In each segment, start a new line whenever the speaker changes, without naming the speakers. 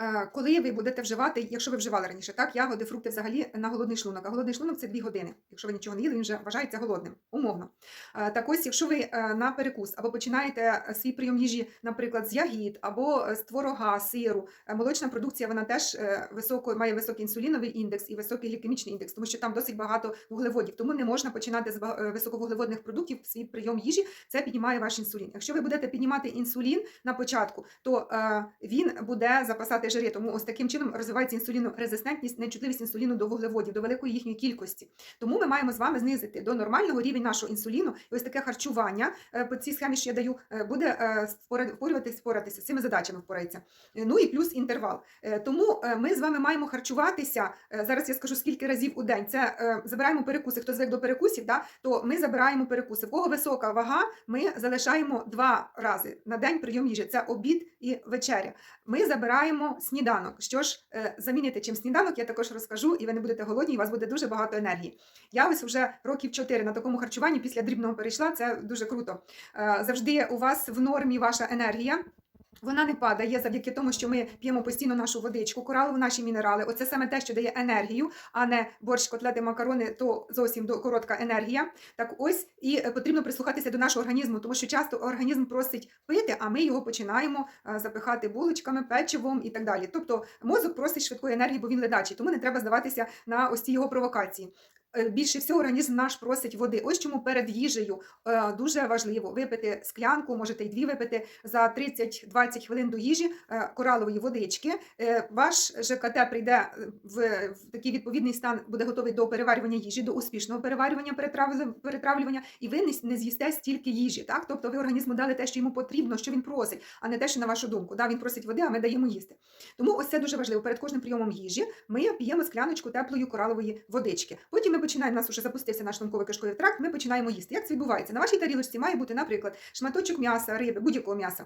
Е, Коли ви будете вживати, якщо ви вживали раніше, так, ягоди, фрукти взагалі на голодний шлунок. А голодний шлунок це 2 години. Якщо ви нічого не їли, він вже вважається голодним, умовно. Е, Так ось, якщо ви е, на перекус або починаєте свій прийом їжі, наприклад, з ягід або з творога, сиру, молочна продукція, вона теж високо, має високий інсуліновий індекс і високий глікемічний індекс, тому що там досить багато вуглеводів. Тому не можна починати з високовуглеводних продуктів свій прийом їжі. Це піднімає ваш інсулін. Якщо ви будете піднімати інсулін на початку, то він буде запасати жири. Тому ось таким чином розвивається інсулінорезистентність, нечутливість інсуліну до вуглеводів, до великої їхньої кількості. Тому ми маємо з вами знизити до нормального рівень нашого інсуліну. І ось таке харчування е, по цій схемі, що я даю, е, буде е, спора- впорюватись, впоратися з цими задачами впорається. Е, Ну і плюс інтервал. Е, Тому е, ми з вами маємо харчуватися. е, Зараз я скажу скільки разів у день. Це е, забираємо перекуси. Хто звик до перекусів, да, то ми забираємо перекуси. В кого висока вага, ми залишаємо два рази на день прийом їжі. Це обід і вечеря. Ми забираємо сніданок. Що ж е, замінити чим сніданок, я також розкажу, і ви не будете голодні, і у вас буде дуже багато енергії. Я ось вже років 4 на такому харчуванні після дрібного перейшла. Це дуже круто. Е, Завжди у вас в нормі ваша енергія. Вона не падає завдяки тому, що ми п'ємо постійно нашу водичку, коралову, наші мінерали. Оце саме те, що дає енергію, а не борщ, котлети, макарони, то зовсім до- коротка енергія. Так ось і е, потрібно прислухатися до нашого організму, тому що часто організм просить пити, а ми його починаємо е, запихати булочками, печивом і так далі. Тобто мозок просить швидкої енергії, бо він ледачий, тому не треба здаватися на ось ці його провокації. Е, Більше всього організм наш просить води. Ось чому перед їжею е, дуже важливо випити склянку, можете й дві випити за 30-20 хвилин до їжі е, коралової водички. Ваш ЖКТ прийде в, такий відповідний стан, буде готовий до переварювання їжі, до успішного переварювання, перетравлювання, і ви не з'їсте стільки їжі. Так? Тобто ви організму дали те, що йому потрібно, що він просить, а не те, що на вашу думку. Да, він просить води, а ми даємо їсти. Тому ось це дуже важливо. Перед кожним прийомом їжі ми п'ємо скляночку теплої коралової водички. Потім ми починаємо, у нас вже запустився наш шлунковий кишковий тракт, ми починаємо їсти. Як це відбувається? На вашій тарілочці має бути, наприклад, шматочок м'яса, риби, будь-якого м'яса.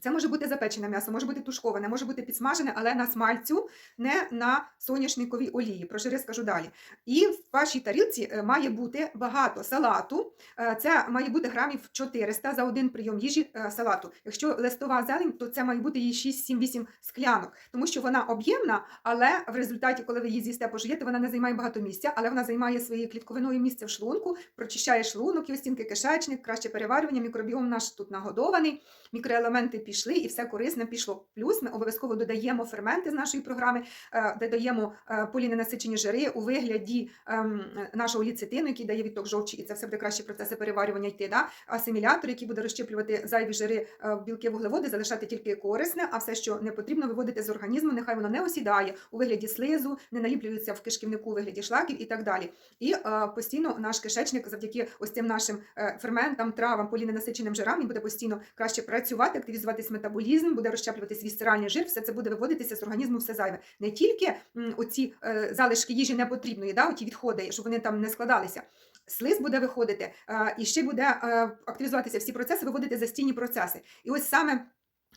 Це може бути запечене м'ясо, може бути тушковане, може бути підсмажене, але на смальцю, не на соняшниковій олії. Про жири скажу далі. І в вашій тарілці е, має бути багато салату. Е, Це має бути грамів 400 за один прийом їжі е, салату. Якщо листова зелень, то це має бути її 6-7-8 склянок, тому що вона об'ємна, але в результаті, коли ви її з'їсте пожуєте, вона не займає багато місця, але вона займає своєю клітковиною місце в шлунку, прочищає шлунок і остінки кишечник, краще переварювання, мікробіом наш тут нагодований, мікроелементи пішли і все корисне пішло. Плюс ми обов'язково додаємо ферменти з нашої програми, е, додаємо е, поліненасичені жири у вигляді ем, нашого ліцитину, який дає відток жовчі, і це все буде краще процеси переварювання йти. Да? Асимілятор, який буде розщеплювати зайві жири е, білки вуглеводи, залишати тільки корисне, а все, що не потрібно, виводити з організму, нехай воно не осідає у вигляді слизу, не наліплюється в кишківнику у вигляді шлаків і так далі. І постійно наш кишечник, завдяки ось цим нашим ферментам, травам, поліненасиченим жирам, він буде постійно краще працювати, активізуватись метаболізм, буде розщеплюватись вісцеральний жир, все це буде виводитися з організму все зайве. Не тільки оці е, залишки їжі непотрібної, да, оті відходи, щоб вони там не складалися. Слиз буде виходити, е, і ще буде е, активізуватися всі процеси, виводити застійні процеси. І ось саме.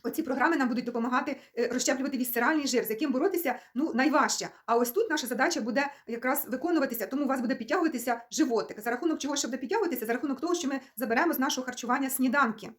Оці програми нам будуть допомагати розщеплювати вісцеральний жир, з яким боротися ну найважче. А ось тут наша задача буде якраз виконуватися, тому у вас буде підтягуватися животик. За рахунок чого ще буде підтягуватися? За рахунок того, що ми заберемо з нашого харчування сніданки.